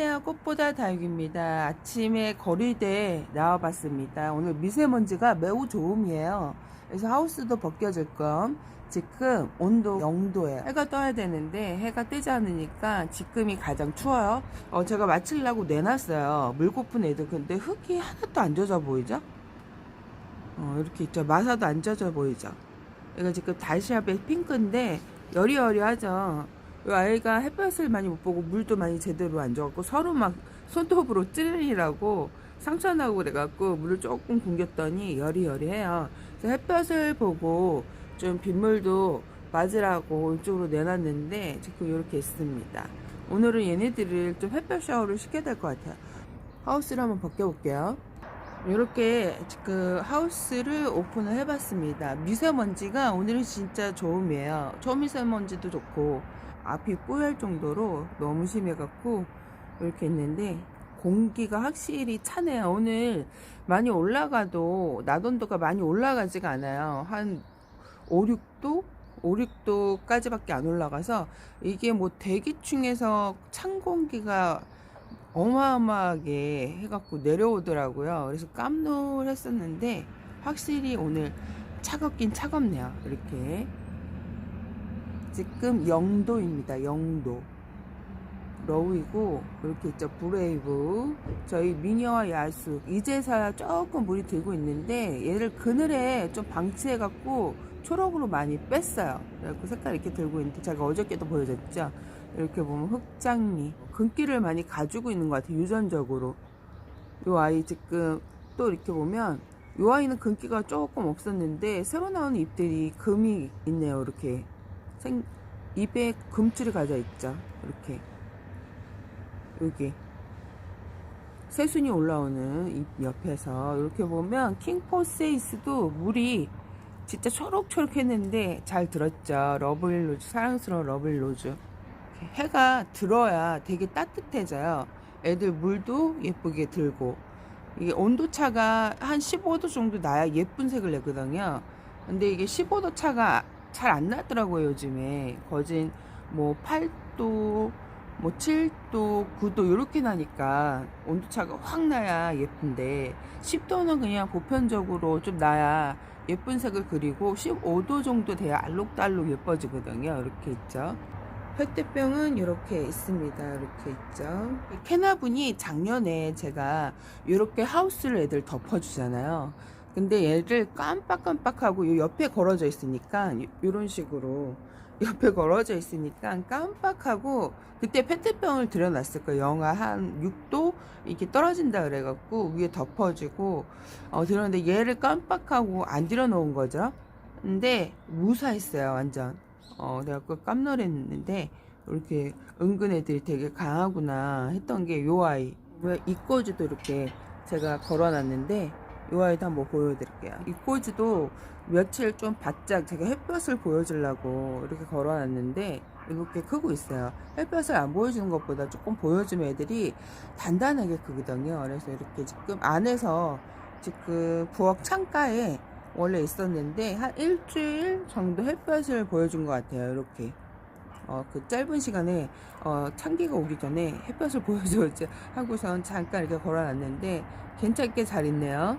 안녕하세요. 꽃보다 다육입니다. 아침에 거리대에 나와봤습니다. 오늘 미세먼지가 매우 좋음이에요. 그래서 하우스도 벗겨질 겸 지금 온도 0도예요. 해가 떠야 되는데 해가 뜨지 않으니까 지금이 가장 추워요. 어, 제가 마치려고 내놨어요. 물고픈 애들. 근데 흙이 하나도 안 젖어 보이죠? 어, 이렇게 있죠. 마사도 안 젖어 보이죠? 얘가 지금 다시아베 핑크인데 여리여리하죠. 이 아이가 햇볕을 많이 못 보고 물도 많이 제대로 안 줘갖고 서로 막 손톱으로 찌르리라고 상처나고 그래갖고 물을 조금 굶겼더니 여리여리해요. 그래서 햇볕을 보고 좀 빗물도 맞으라고 이쪽으로 내놨는데 지금 이렇게 있습니다. 오늘은 얘네들을 좀 햇볕 샤워를 시켜야 될 것 같아요. 하우스를 한번 벗겨볼게요. 이렇게 그 하우스를 오픈을 해봤습니다. 미세먼지가 오늘은 진짜 좋음이에요. 초미세먼지도 좋고 앞이 뽀얄 정도로 너무 심해갖고 이렇게 있는데 공기가 확실히 차네요. 오늘 많이 올라가도 낮 온도가 많이 올라가지가 않아요. 한 5, 6도? 5, 6도까지밖에 안 올라가서 이게 뭐 대기층에서 찬 공기가 어마어마하게 해갖고 내려오더라고요. 그래서 깜놀했었는데 확실히 오늘 차갑긴 차갑네요. 이렇게 지금 0도입니다. 0도. 러우이고 이렇게 있죠. 브레이브. 저희 미녀와 야수 이제서야 조금 물이 들고 있는데 얘를 그늘에 좀 방치해갖고 초록으로 많이 뺐어요. 그래갖고 색깔 이렇게 들고 있는데 제가 어저께도 보여줬죠. 이렇게 보면 흑장미 근기를 많이 가지고 있는 것 같아요. 유전적으로. 이 아이 지금 또 이렇게 보면 이 아이는 근기가 조금 없었는데 새로 나오는 잎들이 금이 있네요. 이렇게 생, 입에 금줄이 가져 있죠. 이렇게 여기 새순이 올라오는 잎 옆에서 이렇게 보면 킹포세이스도 물이 진짜 초록초록 했는데 잘 들었죠. 러블로즈 사랑스러운 러블로즈 해가 들어야 되게 따뜻해져요. 애들 물도 예쁘게 들고 이게 온도 차가 한 15도 정도 나야 예쁜 색을 내거든요. 근데 이게 15도 차가 잘 안 나더라고요 요즘에 거진 뭐 8도 뭐 7도 9도 이렇게 나니까 온도 차가 확 나야 예쁜데 10도는 그냥 보편적으로 좀 나야 예쁜 색을 그리고 15도 정도 돼야 알록달록 예뻐지거든요 이렇게 있죠 획대병은 이렇게 있습니다. 이렇게 있죠. 캐나분이 작년에 제가 이렇게 하우스를 애들 덮어주잖아요. 근데 얘를 깜빡깜빡하고 요 옆에 걸어져 있으니까 이런 식으로 옆에 걸어져 있으니까 깜빡하고 그때 페트병을 들여놨을 거예요. 영하 한 6도 이렇게 떨어진다 그래갖고 위에 덮어지고 어 들었는데 얘를 깜빡하고 안 들여놓은 거죠. 근데 무사했어요 완전. 어, 내가 그 깜놀했는데 이렇게 은근 애들이 되게 강하구나 했던 게 요 아이. 왜 이꼬지도 이렇게 제가 걸어놨는데 요 아이도 한번 보여드릴게요. 이 꼬지도 며칠 좀 바짝 제가 햇볕을 보여주려고 이렇게 걸어놨는데 이렇게 크고 있어요. 햇볕을 안 보여주는 것보다 조금 보여주면 애들이 단단하게 크거든요. 그래서 이렇게 지금 안에서 지금 부엌 창가에 원래 있었는데 한 일주일 정도 햇볕을 보여준 것 같아요. 이렇게 어, 그 짧은 시간에 어, 찬기가 오기 전에 햇볕을 보여줘야지 하고선 잠깐 이렇게 걸어놨는데 괜찮게 잘 있네요.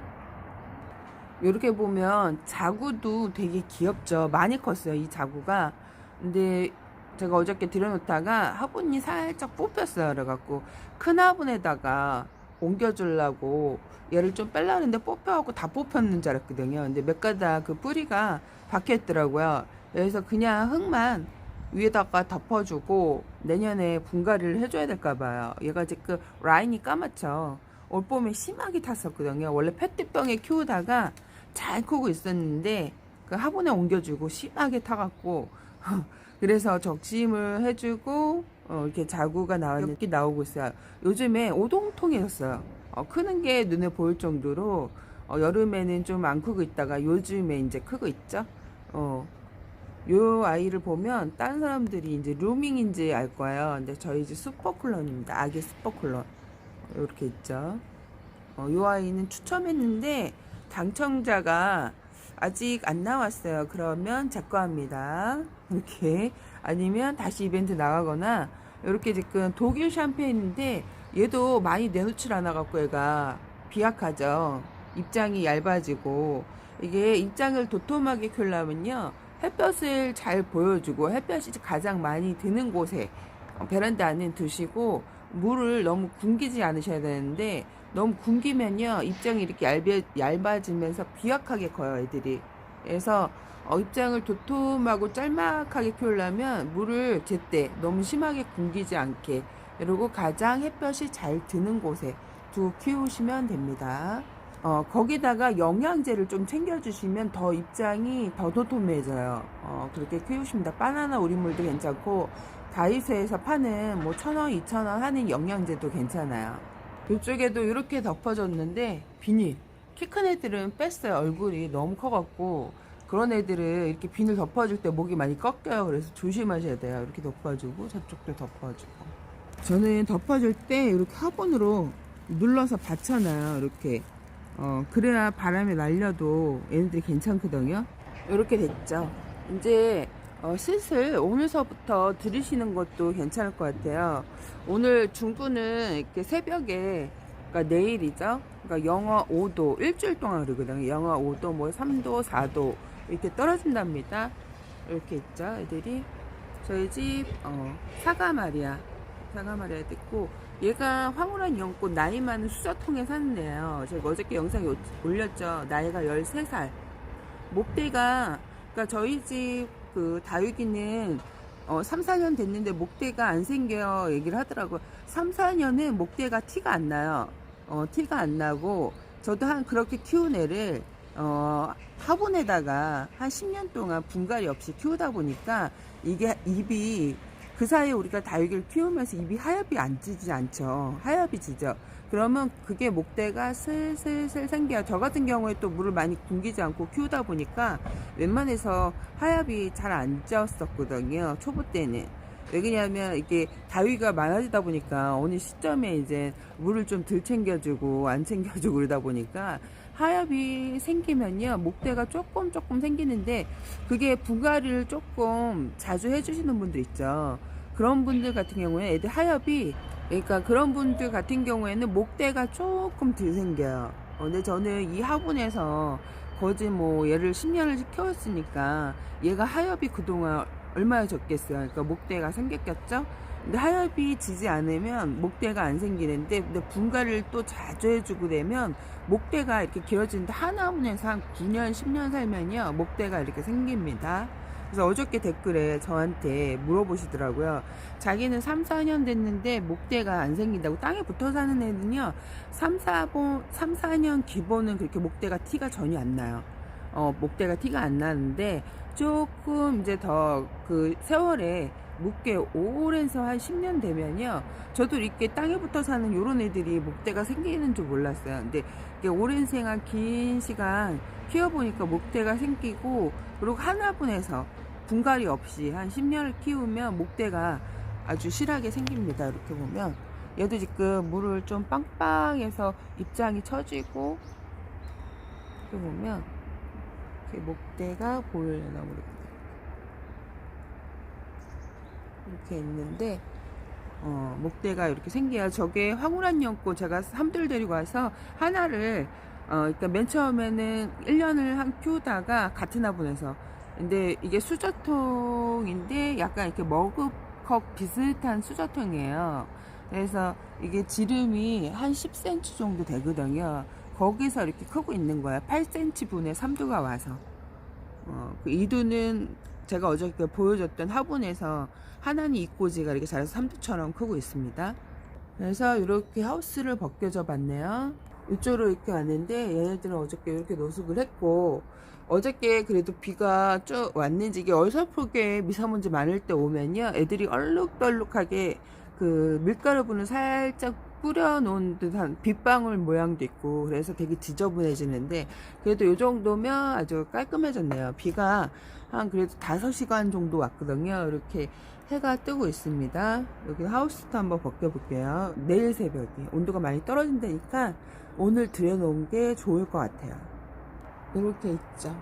이렇게 보면 자구도 되게 귀엽죠. 많이 컸어요. 이 자구가. 근데 제가 어저께 들여놓다가 화분이 살짝 뽑혔어요. 그래갖고 큰 화분에다가 옮겨주려고 얘를 좀 했는데 뽑혀갖고 다 뽑혔는 줄 알았거든요. 근데 몇 가닥 그 뿌리가 박혀 있더라고요. 그래서 그냥 흙만 위에다가 덮어주고 내년에 분갈이를 해줘야 될까봐요. 얘가 지금 라인이 까맣죠. 올 봄에 심하게 탔었거든요. 원래 페트병에 키우다가 잘 크고 있었는데 그 화분에 옮겨주고 심하게 타갖고 그래서 적심을 해주고 어, 이렇게 자구가 나왔는 이렇게 나오고 있어요. 요즘에 오동통해졌어요. 어, 크는 게 눈에 보일 정도로 어, 여름에는 좀 안 크고 있다가 요즘에 이제 크고 있죠. 어, 요 아이를 보면 다른 사람들이 이제 루밍인지 알 거예요. 근데 저희 이제 슈퍼클론입니다. 아기 슈퍼클론 이렇게 있죠. 어, 요 아이는 추첨했는데 당첨자가 아직 안 나왔어요. 그러면 제거 합니다. 이렇게 아니면 다시 이벤트 나가거나 이렇게 지금 독일 샴페인인데 얘도 많이 내놓질 않아 갖고 얘가 비약하죠. 입장이 얇아지고 이게 입장을 도톰하게 키우려면요 햇볕을 잘 보여주고 햇볕이 가장 많이 드는 곳에 어, 베란다 안에 두시고 물을 너무 굶기지 않으셔야 되는데 너무 굶기면요 입장이 이렇게 얇아, 얇아지면서 비약하게 커요 애들이 그래서 어, 입장을 도톰하고 짤막하게 키우려면 물을 제때 너무 심하게 굶기지 않게 그리고 가장 햇볕이 잘 드는 곳에 두 키우시면 됩니다. 어, 거기다가 영양제를 좀 챙겨주시면 더 입장이 더 도톰해져요. 어, 그렇게 키우십니다. 바나나 우리물도 괜찮고, 다이소에서 파는 뭐 천원, 이천원 하는 영양제도 괜찮아요. 이쪽에도 이렇게 덮어줬는데, 비닐. 키 큰 애들은 뺐어요. 얼굴이 너무 커갖고, 그런 애들은 이렇게 비닐 덮어줄 때 목이 많이 꺾여요. 그래서 조심하셔야 돼요. 이렇게 덮어주고, 저쪽도 덮어주고. 저는 덮어줄 때 이렇게 화분으로 눌러서 받쳐놔요. 이렇게. 어, 그래야 바람에 날려도 얘네들이 괜찮거든요. 이렇게 됐죠. 이제 어, 슬슬 오늘서부터 들으시는 것도 괜찮을 것 같아요. 오늘 중부는 이렇게 새벽에, 그러니까 내일이죠. 그러니까 영하 5도, 일주일 동안 그러거든요. 영하 5도, 뭐 3도, 4도 이렇게 떨어진답니다. 이렇게 있죠, 애들이. 저희 집 어, 사과 말이야. 사과 말이야 됐고 얘가 황홀한 연꽃 나이 많은 수저통에 사는데요. 제가 어저께 영상에 오- 올렸죠. 나이가 13살. 목대가 그러니까 저희 집 그 다육이는 어, 3, 4년 됐는데 목대가 안 생겨요. 얘기를 하더라고요. 3, 4년은 목대가 티가 안 나요. 어, 티가 안 나고 저도 한 그렇게 키운 애를 어, 화분에다가 한 10년 동안 분갈이 없이 키우다 보니까 이게 입이 그 사이에 우리가 다육이를 키우면서 입이 하엽이 안 찌지 않죠. 하엽이 지죠. 그러면 그게 목대가 슬슬슬 생겨요. 저 같은 경우에 또 물을 많이 굶기지 않고 키우다 보니까 웬만해서 하엽이 잘 안 쪘었거든요. 초보 때는. 왜냐하면 이게 다위가 많아지다 보니까 어느 시점에 이제 물을 좀 덜 챙겨주고 안 챙겨주고 그러다 보니까 하엽이 생기면요 목대가 조금 조금 생기는데 그게 분갈이를 조금 자주 해주시는 분들 있죠 그런 분들 같은 경우에 애들 하엽이 그러니까 그런 분들 같은 경우에는 목대가 조금 덜 생겨요 어, 근데 저는 이 화분에서 거지 뭐 얘를 10년을 키웠으니까 얘가 하엽이 그동안 얼마나 적겠어요. 그러니까 목대가 생겼겠죠? 근데 하엽이 지지 않으면 목대가 안 생기는데 근데 분갈이를 또 자주 해주고 되면 목대가 이렇게 길어지는데 하나분에서 한 9년 10년 살면요 목대가 이렇게 생깁니다. 그래서 어저께 댓글에 저한테 물어보시더라고요. 자기는 3, 4년 됐는데 목대가 안 생긴다고 땅에 붙어 사는 애는요 3, 4, 3, 4년 기본은 그렇게 목대가 티가 전혀 안 나요. 어, 목대가 티가 안 나는데 조금 이제 더 그 세월에 묵게 오랜서 한 10년 되면요. 저도 이렇게 땅에 붙어 사는 요런 애들이 목대가 생기는 줄 몰랐어요. 근데 오랜 생활 긴 시간 키워보니까 목대가 생기고 그리고 하나분에서 분갈이 없이 한 10년을 키우면 목대가 아주 실하게 생깁니다. 이렇게 보면 얘도 지금 물을 좀 빵빵해서 입장이 처지고 이렇게 보면 이렇게 목대가 보이려나 모르겠네요. 이렇게 있는데 어, 목대가 이렇게 생겨요. 저게 황홀한 연꽃 제가 삼들 데리고 와서 하나를 어, 그러니까 맨 처음에는 1년을 한 키우다가 같은 화분에서 근데 이게 수저통인데 약간 이렇게 머그컵 비슷한 수저통이에요. 그래서 이게 지름이 한 10cm 정도 되거든요. 거기서 이렇게 크고 있는 거야. 8cm 분의 3두가 와서. 어, 그 이두는 제가 어저께 보여줬던 화분에서 하나는 이꼬지가 이렇게 자라서 삼두처럼 크고 있습니다. 그래서 이렇게 하우스를 벗겨져 봤네요. 이쪽으로 이렇게 왔는데 얘네들은 어저께 이렇게 노숙을 했고 어저께 그래도 비가 쭉 왔는지 이게 어설프게 미세먼지 많을 때 오면요 애들이 얼룩덜룩하게 그 밀가루 분을 살짝 뿌려놓은 듯한 빗방울 모양도 있고 그래서 되게 지저분해지는데 그래도 이 정도면 아주 깔끔해졌네요. 비가 한 그래도 5시간 정도 왔거든요. 이렇게 해가 뜨고 있습니다. 여기 하우스도 한번 벗겨볼게요. 내일 새벽에 온도가 많이 떨어진다니까 오늘 들여놓은 게 좋을 것 같아요. 이렇게 있죠.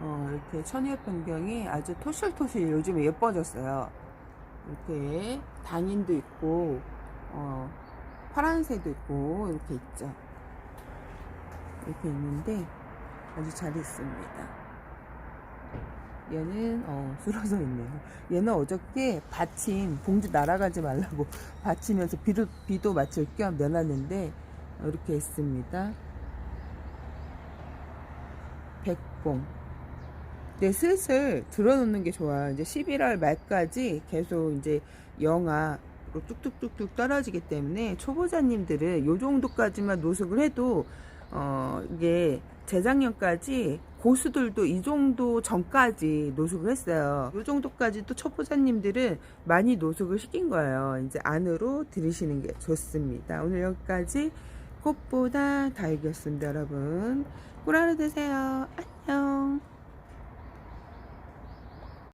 어, 이렇게 천엽 변경이 아주 토실토실 요즘에 예뻐졌어요. 이렇게 단인도 있고 어, 파란새도 있고 이렇게 있죠. 이렇게 있는데 아주 잘 있습니다. 얘는 어 쓰러져 있네요. 얘는 어저께 받침 봉지 날아가지 말라고 받치면서 비도 비도 맞출 겸 내놨는데 이렇게 있습니다. 백봉. 네, 슬슬 들어놓는 게 좋아요. 이제 11월 말까지 계속 이제 영하 로 뚝뚝뚝뚝 떨어지기 때문에 초보자님들은 요 정도까지만 노숙을 해도 어 이게 재작년까지 고수들도 이 정도 전까지 노숙을 했어요. 요 정도까지 또 초보자님들은 많이 노숙을 시킨 거예요. 이제 안으로 들이시는 게 좋습니다. 오늘 여기까지 꽃보다 다육이었습니다, 여러분. 꿀 하루 되세요. 안녕.